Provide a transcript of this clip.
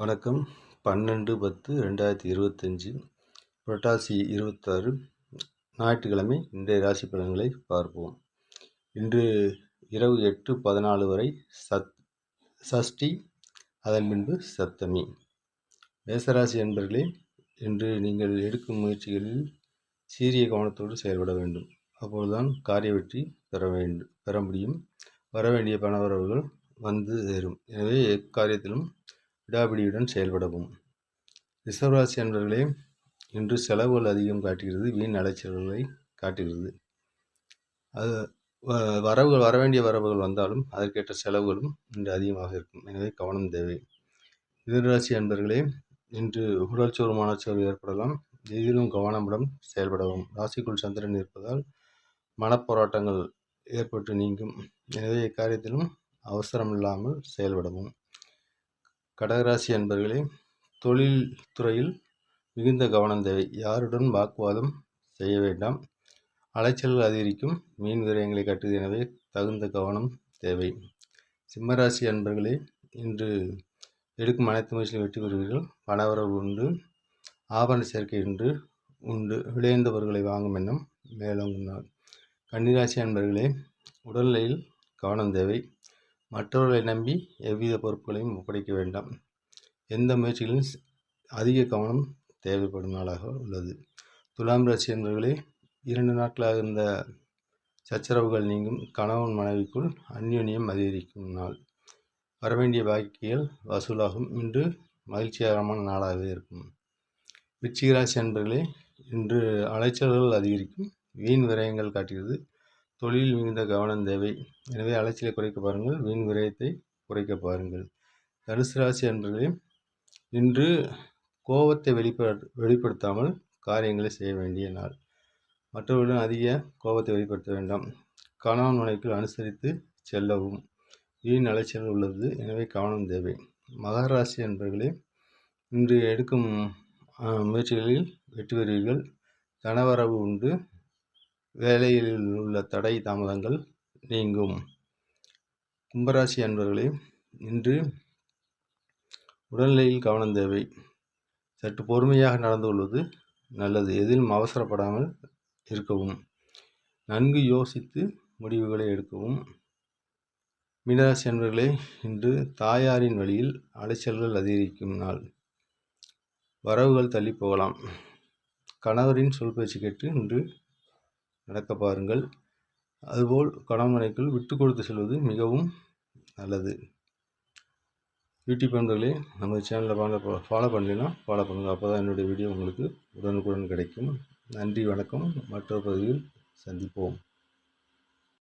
வணக்கம். பன்னெண்டு பத்து ரெண்டாயிரத்தி இருபத்தஞ்சி புரட்டாசி இருபத்தாறு ஞாயிற்றுக்கிழமை இன்றைய ராசி பலன்களை பார்ப்போம். இன்று இரவு எட்டு பதினாலு வரை சத் சஷ்டி அதன் பின்பு சப்தமி. மேசராசி என்பர்களே இன்று நீங்கள் எடுக்கும் முயற்சிகளில் சீரிய கவனத்தோடு செயல்பட வேண்டும். அப்பொழுதுதான் காரிய வெற்றி பெற வேண்டும் பெற முடியும். வர வேண்டிய பணவரவுகள் வந்து சேரும். எனவே எக்காரியத்திலும் விடாபிடியுடன் செயல்படவும். ரிசர்வராசி அன்பர்களே இன்று செலவுகள் அதிகம் காட்டுகிறது வீண் அலைச்சல்களை காட்டுகிறது. அது வரவுகள் வர வேண்டிய வரவுகள் வந்தாலும் அதற்கேற்ற செலவுகளும் இன்று அதிகமாக இருக்கும். எனவே கவனம் தேவை. எதிர்ராசி அன்பர்களே இன்று உடல் சோறு ஏற்படலாம். எதிலும் கவனமுடன் செயல்படவும். ராசிக்குள் சந்திரன் இருப்பதால் மனப்போராட்டங்கள் ஏற்பட்டு நீங்கும். எனவே இக்காரியத்திலும் அவசரம் இல்லாமல் செயல்படவும். கடகராசி அன்பர்களே தொழில் துறையில் மிகுந்த கவனம் தேவை. யாருடன் வாக்குவாதம் செய்ய வேண்டாம். அலைச்சல்கள் அதிகரிக்கும். மீன் விரயங்களை கட்டுது எனவே தகுந்த கவனம் தேவை. சிம்மராசி அன்பர்களே இன்று எடுக்கும் அனைத்து முயற்சியிலும் வெற்றி பெறுவீர்கள். பணவரவு உண்டு. ஆபரண சேர்க்கை உண்டு உண்டு. விளைந்தவர்களை வாங்கும் எண்ணம் மேலும் கன்னிராசி அன்பர்களே உடல்நிலையில் கவனம் தேவை. மற்றவர்களை நம்பி எவ்வித பொறுப்புகளையும் ஒப்படைக்க வேண்டாம். எந்த முயற்சிகளிலும் அதிக கவனம் தேவைப்படும் நாளாக உள்ளது. துலாம் ராசி என்பவர்களே இரண்டு நாட்களாக இருந்த சச்சரவுகள் நீங்கும். கணவன் மனைவிக்குள் அந்யோன்யம் அதிகரிக்கும் நாள். வரவேண்டிய பாக்கியல் வசூலாகும். இன்று மகிழ்ச்சிகரமான நாளாகவே இருக்கும். விச்சிகராசி அன்பர்களே இன்று அலைச்சல்கள் அதிகரிக்கும். வீண் விரயங்கள் காட்டுகிறது. தொழில் மிகுந்த கவனம் தேவை. எனவே அலைச்சலை குறைக்க பாருங்கள். வீண் விரயத்தை குறைக்க பாருங்கள். தனுசு ராசி அன்பர்களே இன்று கோபத்தை வெளிப்பட வெளிப்படுத்தாமல் காரியங்களை செய்ய வேண்டிய நாள். மற்றவர்களுடன் அதிக கோபத்தை வெளிப்படுத்த வேண்டாம். கணவன் மனைவிக்குள் அனுசரித்து செல்லவும். வீண் அலைச்சல் உள்ளது. எனவே கவனம் தேவை. மகராசி அன்பர்களே இன்று எடுக்கும் முயற்சிகளில் வெற்றி பெறுவீர்கள். தனவரவு உண்டு. வேலையில் உள்ள தடை தாமதங்கள் நீங்கும். கும்பராசி அன்பர்களே இன்று உடல்நிலையில் கவனம் தேவை. சற்று பொறுமையாக நடந்து கொள்வது நல்லது. எதிலும் அவசரப்படாமல் இருக்கவும். நன்கு யோசித்து முடிவுகளை எடுக்கவும். மீனராசி அன்பர்களே இன்று தாயாரின் வழியில் அலைச்சல்கள் அதிகரிக்கும் நாள். வரவுகள் தள்ளி போகலாம். கணவரின் சொல் பேச்சு கேட்டு இன்று நடக்க பாருங்கள். அதுபோல் கணவன் விட்டு கொடுத்து செல்வது மிகவும் நல்லது. யூடியூப் நண்பர்களே நம்ம சேனலில் ஃபாலோ ஃபாலோ பண்ணலைன்னா ஃபாலோ பண்ணுங்கள் அப்போ தான் என்னுடைய வீடியோ உங்களுக்கு உடனுக்குடன் கிடைக்கும். நன்றி வணக்கம். மற்றொரு பதிவில் சந்திப்போம்.